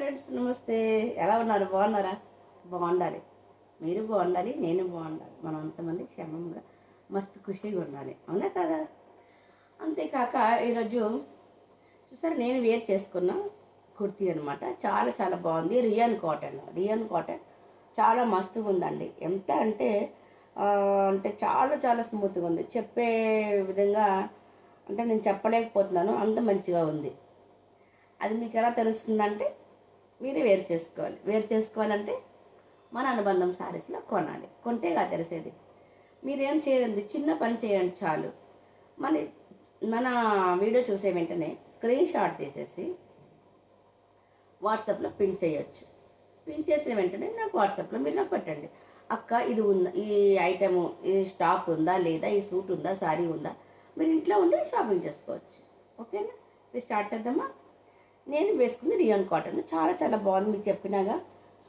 Friends నమస్తే. ఎలా ఉన్నారు? బాగున్నారా? బాగుండాలి. మీరు బాగుండాలి నేను బాగుండాలి. మనం అంతమంది క్షేమంగా మస్తు ఖుషిగా ఉండాలి. అవునా కదా? అంతేకాక ఈరోజు చూసారు నేను వేర్ చేసుకున్న కుర్తీ అనమాట చాలా చాలా బాగుంది. Rayon cotton. రియాన్ కాటన్ చాలా మస్తుగా ఉందండి. ఎంత అంటే అంటే చాలా చాలా స్మూత్గా ఉంది. చెప్పే విధంగా అంటే నేను చెప్పలేకపోతున్నాను. అంత మంచిగా ఉంది. అది మీకు ఎలా తెలుస్తుందంటే మీరే వేరు చేసుకోవాలి. వేరు చేసుకోవాలంటే మన అనుబంధం శారీస్లో కొనాలి. కొంటేగా తెలిసేది. మీరేం చేయండి చిన్న పని చేయండి చాలు. మన మన వీడియో చూసే వెంటనే స్క్రీన్ షాట్ తీసేసి వాట్సాప్లో పిన్ చేయొచ్చు. పిన్ చేసిన వెంటనే నాకు వాట్సాప్లో మీరు నాకు పెట్టండి. అక్క ఇది ఉందా? ఈ ఐటము ఈ స్టాక్ ఉందా? లేదా? ఈ సూట్ ఉందా? శారీ ఉందా? మీరు ఇంట్లో ఉండి షాపింగ్ చేసుకోవచ్చు. ఓకేనా? మీరు స్టార్ట్ చేద్దామా? నేను వేసుకుంది రియాన్ కాటన్. చాలా చాలా బాగుంది మీకు చెప్పినాగా.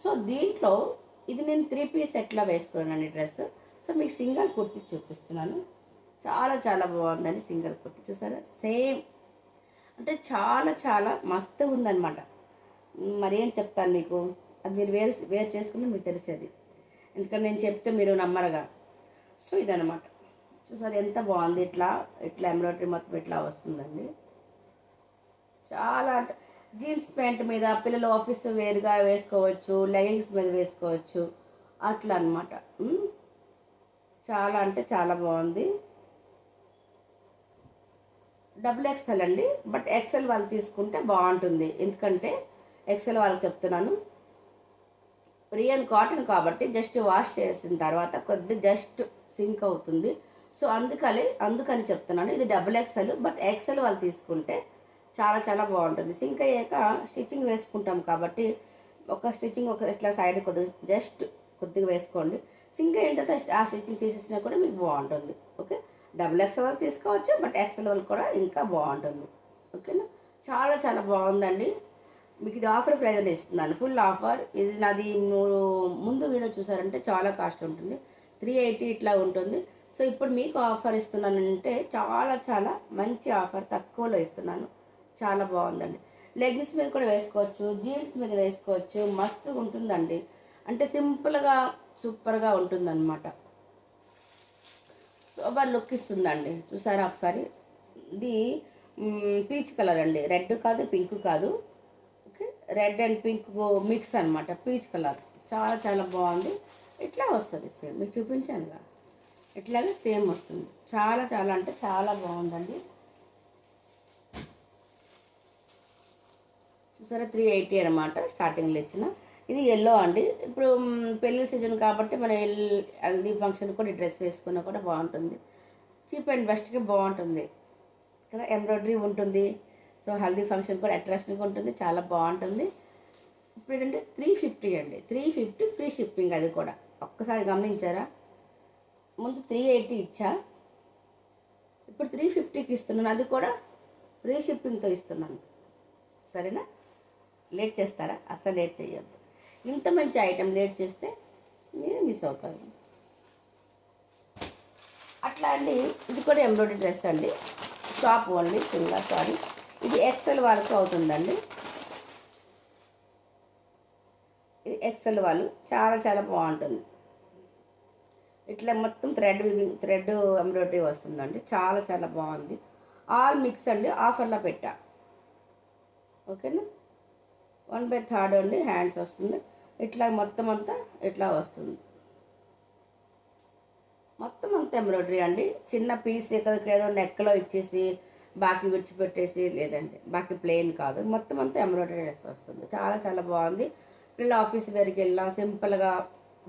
సో దీంట్లో ఇది నేను త్రీ పీస్ ఎట్లా వేసుకున్నాను డ్రెస్. సో మీకు సింగల్ కుర్తి చూపిస్తున్నాను. చాలా చాలా బాగుందని సింగల్ కుర్తి. చూసారా? సేమ్. అంటే చాలా చాలా మస్తు ఉందనమాట మరి ఏం చెప్తాను మీకు? అది మీరు వేరు వేరు చేసుకుని మీకు తెలిసేది. ఎందుకంటే నేను చెప్తే మీరు నమ్మరుగా. సో ఇదనమాట చూసారు? ఎంత బాగుంది. ఇట్లా ఇట్లా ఎంబ్రాయిడరీ మొత్తం ఇట్లా వస్తుందండి. చాలా అంటే జీన్స్ ప్యాంట్ మీద పిల్లలు ఆఫీస్ వేరుగా వేసుకోవచ్చు లెగిన్స్ మీద వేసుకోవచ్చు. అట్లా అనమాట చాలా అంటే చాలా బాగుంది. డబుల్ ఎక్స్ఎల్ అండి. బట్ ఎక్స్ఎల్ వాళ్ళు తీసుకుంటే బాగుంటుంది. ఎందుకంటే ఎక్స్ఎల్ వాళ్ళకి చెప్తున్నాను. రియన్ కాటన్ కాబట్టి జస్ట్ వాష్ చేసిన తర్వాత కొద్ది జస్ట్ సింక్ అవుతుంది. సో అందుకని అందుకని చెప్తున్నాను. ఇది డబుల్ ఎక్స్ఎల్ బట్ ఎక్స్ఎల్ వాళ్ళు తీసుకుంటే చాలా చాలా బాగుంటుంది. సింక్ అయ్యాక స్టిచ్చింగ్ వేసుకుంటాం కాబట్టి ఒక స్టిచ్చింగ్ ఒక ఇట్లా సైడ్ కొద్దిగా జస్ట్ కొద్దిగా వేసుకోండి. సింక్ అయిన తర్వాత ఆ స్టిచ్చింగ్ తీసేసినా కూడా మీకు బాగుంటుంది. ఓకే? డబుల్ ఎక్స్ఎల్ వరకు తీసుకోవచ్చు బట్ ఎక్స్ఎల్ వరకు కూడా ఇంకా బాగుంటుంది. ఓకేనా చాలా చాలా బాగుందండి. మీకు ఇది ఆఫర్ ప్రైజ్లో ఇస్తున్నాను. Full offer. ఇది నాది మీరు ముందు వీడియో చూసారంటే చాలా కాస్ట్ ఉంటుంది. త్రీ ఎయిటీ ఇట్లా ఉంటుంది. సో ఇప్పుడు మీకు ఆఫర్ ఇస్తున్నానంటే చాలా చాలా మంచి ఆఫర్ తక్కువలో ఇస్తున్నాను. చాలా బాగుందండి. లెగ్గిన్స్ మీద కూడా వేసుకోవచ్చు జీన్స్ మీద వేసుకోవచ్చు మస్తుగా ఉంటుందండి. అంటే సింపుల్గా సూపర్గా ఉంటుందన్నమాట. సూపర్ లుక్ ఇస్తుందండి. చూసారా ఒకసారి? ఇది పీచ్ కలర్ అండి. రెడ్ కాదు పింక్ కాదు. Okay red and pink mix అనమాట పీచ్ కలర్ చాలా చాలా బాగుంది. ఇట్లా వస్తుంది సేమ్ మీకు చూపించాను కదా ఇట్లాగే సేమ్ వస్తుంది. చాలా చాలా అంటే చాలా బాగుందండి. చూసారా త్రీ ఎయిటీ అనమాట స్టార్టింగ్లో ఇచ్చిన ఇది ఎల్లో అండి. ఇప్పుడు పెళ్ళి పెళ్ళి సీజన్ కాబట్టి మనం ఎల్- హల్దీ ఫంక్షన్ కూడా డ్రెస్ వేసుకున్నా కూడా బాగుంటుంది. చీప్ అండ్ బెస్ట్కి బాగుంటుంది. కదా ఎంబ్రాయిడరీ ఉంటుంది. సో హల్దీ ఫంక్షన్ కూడా అట్రాక్షన్గా ఉంటుంది. చాలా బాగుంటుంది. ఇప్పుడు ఏంటంటే త్రీ ఫిఫ్టీ అండి. త్రీ ఫిఫ్టీ ఫ్రీ షిప్పింగ్ అది కూడా. ఒక్కసారి గమనించారా? ముందు త్రీ ఎయిటీ ఇచ్చా. ఇప్పుడు త్రీ ఫిఫ్టీకి ఇస్తున్నాను. అది కూడా ఫ్రీ షిప్పింగ్తో ఇస్తున్నాను. సరేనా? లేట్ చేస్తారా? అస్సలు లేట్ చేయొద్దు. ఇంత మంచి ఐటెం లేట్ చేస్తే మీరు మిస్ అవుతారు. అట్లా అండి. ఇది కూడా ఎంబ్రాయిడరీ డ్రెస్ అండి. షాప్ ఓన్లీ సింగల్ సారీ ఇది ఎక్సెల్ వరకు అవుతుందండి. ఇది ఎక్సెల్ వాళ్ళు చాలా చాలా బాగుంటుంది. ఇట్లా మొత్తం థ్రెడ్ వివింగ్ థ్రెడ్ ఎంబ్రాయిడరీ వస్తుందండి. చాలా చాలా బాగుంది. ఆల్ మిక్స్ అండి. ఆఫర్లో పెట్టా. ఓకేనా? వన్ బై థర్డ్ అండి హ్యాండ్స్ వస్తుంది. ఇట్లా మొత్తం అంతా ఇట్లా వస్తుంది. మొత్తం అంతా ఎంబ్రాయిడరీ అండి. చిన్న పీస్ ఇక్కడ ఏదో నెక్కలో ఇచ్చేసి బాకీ విడిచిపెట్టేసి లేదండి. బాకీ ప్లెయిన్ కాదు. మొత్తం అంతా ఎంబ్రాయిడరీ డ్రెస్ వస్తుంది. చాలా చాలా బాగుంది. పిల్లలు ఆఫీస్ వేరికి వెళ్ళినా సింపుల్గా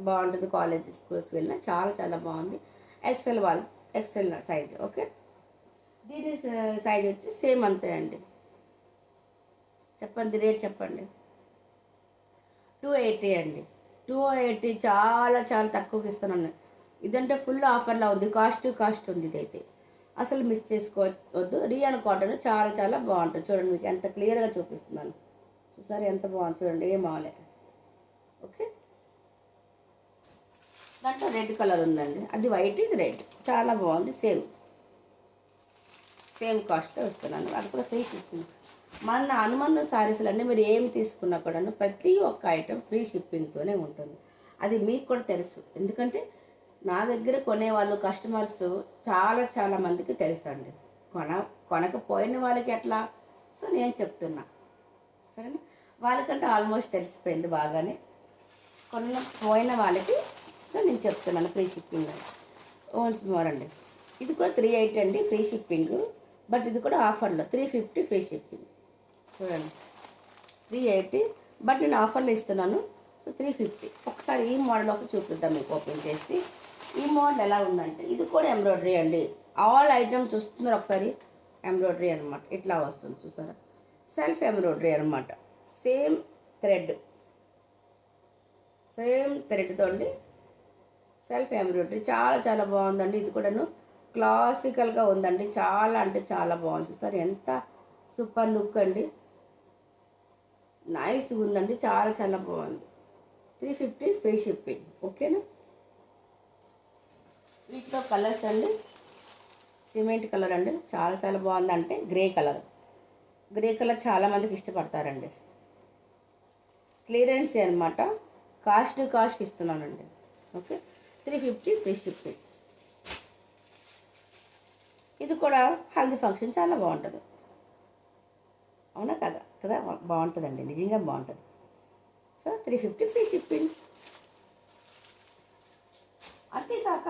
బాగుంటుంది. కాలేజ్ స్కూల్స్ వెళ్ళినా చాలా చాలా బాగుంది. ఎక్సెల్ వాళ్ళు ఎక్సెల్ సైజ్ ఓకే? దీని సైజ్ వచ్చి సేమ్ అంతే అండి. చెప్పండి రేట్ చెప్పండి. టూ ఎయిటీ అండి. టూ ఎయిటీ చాలా చాలా తక్కువకి ఇస్తున్నాను ఇదంటే ఫుల్ ఆఫర్లో ఉంది. కాస్ట్ కాస్ట్ ఉంది ఇదైతే. అసలు మిస్ చేసుకోవద్దు. రియాన్ కాటన్ చాలా చాలా బాగుంటుంది. చూడండి మీకు ఎంత క్లియర్గా చూపిస్తున్నాను. చూసారు ఎంత బాగుంది? చూడండి ఏం అవలే ఓకే దాంట్లో రెడ్ కలర్ ఉందండి. అది వైట్ ఇది రెడ్ చాలా బాగుంది. సేమ్ సేమ్ కాస్ట్ ఇస్తున్నాను. అది కూడా ఫ్రీ ఇస్తుంది మన అనుబంధ శారీస్లు అన్నీ మీరు ఏమి తీసుకున్నా కూడాను ప్రతి ఒక్క ఐటెం ఫ్రీ షిప్పింగ్తోనే ఉంటుంది. అది మీకు కూడా తెలుసు. ఎందుకంటే నా దగ్గర కొనేవాళ్ళు కస్టమర్స్ చాలా చాలా మందికి తెలుసు అండి కొన కొనకపోయిన వాళ్ళకి ఎట్లా? సో నేను చెప్తున్నా. సరేనా? వాళ్ళకంటే ఆల్మోస్ట్ తెలిసిపోయింది బాగానే. కొన్న పోయిన వాళ్ళకి సో నేను చెప్తున్నాను ఫ్రీ షిప్పింగ్ అని. ఓన్స్ మోర్ అండి. ఇది కూడా త్రీ ఎయిట్ అండి ఫ్రీ షిప్పింగ్ బట్ ఇది కూడా ఆఫర్లో త్రీ ఫిఫ్టీ ఫ్రీ షిప్పింగ్ చూడండి త్రీ ఎయిటీ బట్ నేను ఆఫర్లో ఇస్తున్నాను. సో త్రీ ఫిఫ్టీ ఒకసారి ఈ మోడల్ ఒకటి చూపిద్దాం మీకు ఓపెన్ చేసి. ఈ మోడల్ ఎలా ఉందంటే ఇది కూడా ఎంబ్రాయిడరీ అండి. ఆల్ ఐటమ్ చూస్తున్నారు ఒకసారి. ఎంబ్రాయిడరీ అనమాట ఇట్లా వస్తుంది చూసారా? సెల్ఫ్ ఎంబ్రాయిడరీ అనమాట సేమ్ థ్రెడ్ సేమ్ థ్రెడ్తో అండి. సెల్ఫ్ ఎంబ్రాయిడరీ చాలా చాలా బాగుందండి. ఇది కూడాను క్లాసికల్గా ఉందండి. చాలా అంటే చాలా బాగుంది. చూసారు? ఎంత సూపర్ లుక్ అండి. నైస్గా ఉందండి చాలా చాలా బాగుంది. త్రీ ఫిఫ్టీ ఫ్రీ షిప్పింగ్ ఓకేనా? వీటిలో కలర్స్ అండి సిమెంట్ కలర్ అండి చాలా చాలా బాగుంది అంటే గ్రే కలర్ గ్రే కలర్ చాలామందికి ఇష్టపడతారండి. క్లియరెన్స్ అనమాట cost cost ఇస్తున్నానండి. Okay three fifty free shipping ఇది కూడా హల్దీ ఫంక్షన్ చాలా బాగుంటుంది. కదా బాగుంటుందండి నిజంగా బాగుంటుంది. So three fifty free shipping. అంతేకాక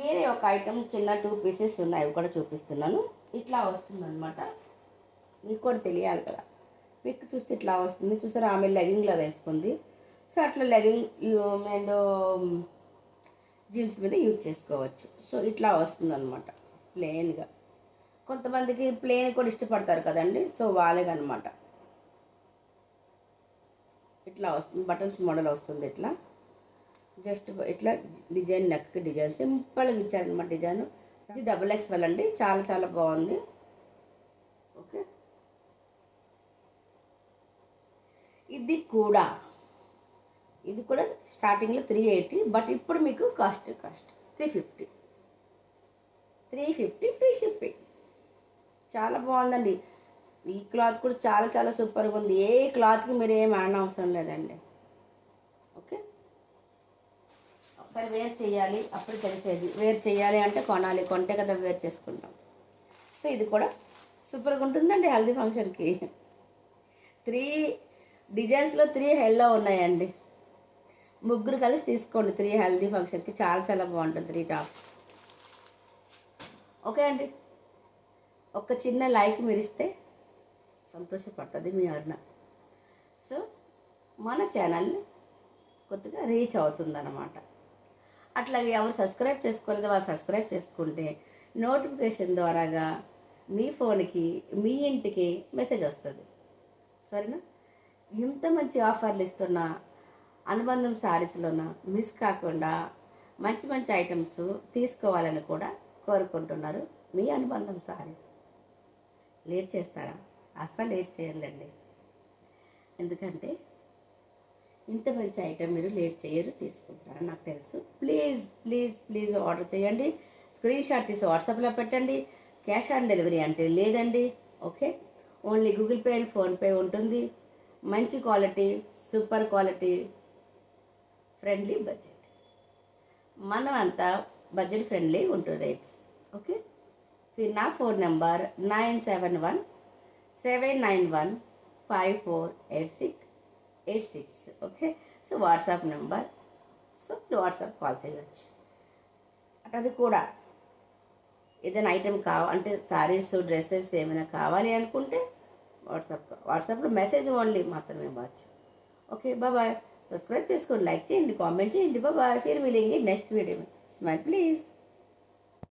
వేరే ఒక ఐటమ్ చిన్న టూ పీసెస్ ఉన్నాయి అవి కూడా చూపిస్తున్నాను. ఇట్లా వస్తుందన్నమాట. మీకు కూడా తెలియాలి కదా. పిక్ చూస్తే ఇట్లా వస్తుంది. చూసారా ఆమె లెగింగ్లో వేసుకుంది. సో అట్లా లెగింగ్ అండ్ జీన్స్ మీద యూజ్ చేసుకోవచ్చు. సో ఇట్లా వస్తుందన్నమాట ప్లెయిన్గా. కొంతమందికి ప్లేన్ కూడా ఇష్టపడతారు కదండి సో వాళ్ళకనమాట. ఇట్లా వస్తుంది బటన్స్ మోడల్ వస్తుంది ఇట్లా. జస్ట్ ఇట్లా డిజైన్ నెక్కి డిజైన్ సింపుల్గా ఇచ్చారనమాట డిజైన్. ఇది డబుల్ ఎక్స్ఎల్ అండి చాలా చాలా బాగుంది. ఓకే. ఇది కూడా ఇది కూడా స్టార్టింగ్లో త్రీ ఎయిటీ బట్ ఇప్పుడు మీకు cost cost three fifty. Three fifty free shipping. చాలా బాగుందండి. ఈ క్లాత్ కూడా చాలా చాలా సూపర్గా ఉంది. ఏ క్లాత్కి మీరు ఏం అనవసరం లేదండి. ఓకే? ఒకసారి వేర్ చేయాలి. అప్పుడు తెలిసేది. వేర్ చేయాలి అంటే కొనాలి. కొంటే కదా వేర్ చేసుకుంటాం. సో ఇది కూడా సూపర్గా ఉంటుందండి హెల్దీ ఫంక్షన్కి. త్రీ డిజైన్స్లో త్రీ హెల్లో ఉన్నాయండి. ముగ్గురు కలిసి తీసుకోండి త్రీ హెల్దీ ఫంక్షన్కి. చాలా చాలా బాగుంటుంది త్రీ టాప్స్. ఓకే అండి. ఒక చిన్న లైక్ మీరు ఇస్తే సంతోషపడుతుంది మీ అరుణ. సో మన ఛానల్ కొద్దిగా రీచ్ అవుతుందన్నమాట. అట్లాగే ఎవరు సబ్స్క్రైబ్ చేసుకోలేదో వాళ్ళు సబ్స్క్రైబ్ చేసుకుంటే నోటిఫికేషన్ ద్వారాగా మీ ఫోన్కి మీ ఇంటికి మెసేజ్ వస్తుంది. సరేనా? ఇంత మంచి ఆఫర్లు ఇస్తున్న అనుబంధం శారీస్లోన మిస్ కాకుండా మంచి మంచి ఐటమ్స్ తీసుకోవాలని కూడా కోరుకుంటున్నారు మీ అనుబంధం శారీస్ లేట్ చేస్తారా? అస్సలు లేట్ చేయర్లేండి. ఎందుకంటే ఇంత మంచి ఐటెం మీరు లేట్ చేయరు తీసుకుంటారు నాకు తెలుసు. ప్లీజ్ ప్లీజ్ ప్లీజ్ ఆర్డర్ చేయండి. స్క్రీన్ షాట్ తీసి వాట్సాప్లో పెట్టండి. క్యాష్ ఆన్ డెలివరీ అంటే లేదండి okay? Only Google Pay and PhonePe ఉంటుంది. మంచి quality super quality friendly budget. మనం అంతా బడ్జెట్ ఫ్రెండ్లీ ఉంటుంది రేట్స్ ఓకే? నా phone number nine seven one seven nine one five four eight six eight six. Okay? So WhatsApp number. So WhatsApp call చేయవచ్చు అది కూడా ఏదైనా ఐటెం కావ అంటే సారీస్ డ్రెస్సెస్ ఏమైనా కావాలి అనుకుంటే వాట్సాప్ వాట్సాప్లో మెసేజ్ ఓన్లీ మాత్రమే ఇవ్వచ్చు. ఓకే? బాబాయ్ సబ్స్క్రైబ్ చేసుకోండి లైక్ చేయండి కామెంట్ చేయండి. బాబాయ్ ఫీర్ మిలింగ్ నెక్స్ట్ వీడియో. Smile please.